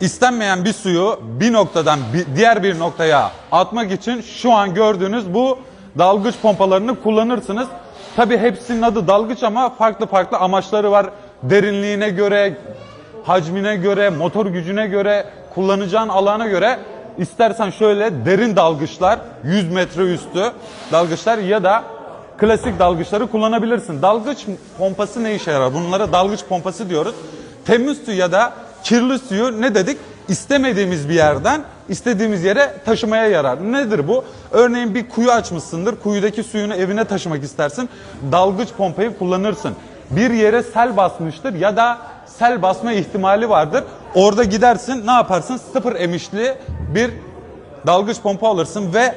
istenmeyen bir suyu bir noktadan bir- diğer bir noktaya atmak için şu an gördüğünüz bu dalgıç pompalarını kullanırsınız. Tabi hepsinin adı dalgıç ama farklı farklı amaçları var. Derinliğine göre, hacmine göre, motor gücüne göre, kullanacağın alana göre istersen şöyle derin dalgıçlar, 100 metre üstü dalgıçlar ya da klasik dalgıçları kullanabilirsin. Dalgıç pompası ne işe yarar? Bunlara dalgıç pompası diyoruz. Su ya da kirli suyu ne dedik? İstemediğimiz bir yerden istediğimiz yere taşımaya yarar. Nedir bu? Örneğin bir kuyu açmışsındır. Kuyudaki suyunu evine taşımak istersin. Dalgıç pompayı kullanırsın. Bir yere sel basmıştır ya da sel basma ihtimali vardır. Orada gidersin ne yaparsın? Sıfır emişli bir dalgıç pompa alırsın ve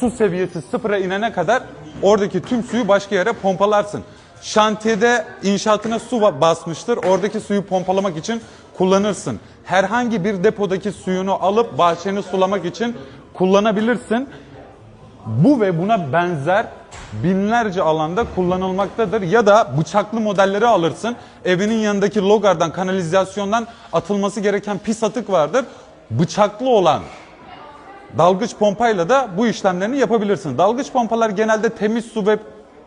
su seviyesi sıfıra inene kadar oradaki tüm suyu başka yere pompalarsın. Şantiyede inşaatına su ba- basmıştır. Oradaki suyu pompalamak için kullanırsın. Herhangi bir depodaki suyunu alıp bahçeni sulamak için kullanabilirsin. Bu ve buna benzer binlerce alanda kullanılmaktadır. Ya da bıçaklı modelleri alırsın. Evinin yanındaki logardan, kanalizasyondan atılması gereken pis atık vardır. Bıçaklı olan dalgıç pompayla da bu işlemlerini yapabilirsin. Dalgıç pompalar genelde temiz su ve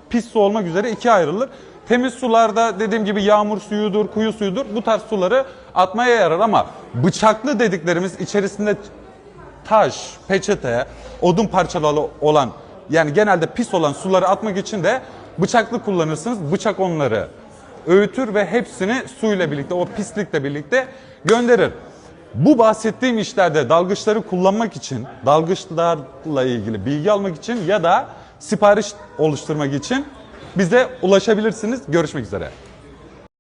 pis su olmak üzere ikiye ayrılır. Temiz sularda dediğim gibi yağmur suyudur, kuyu suyudur. Bu tarz suları atmaya yarar ama bıçaklı dediklerimiz içerisinde taş, peçete, odun parçaları olan yani genelde pis olan suları atmak için de bıçaklı kullanırsınız. Bıçak onları öğütür ve hepsini suyla birlikte o pislikle birlikte gönderir. Bu bahsettiğim işlerde dalgıçları kullanmak için, dalgıçlarla ilgili bilgi almak için ya da sipariş oluşturmak için bize ulaşabilirsiniz. Görüşmek üzere.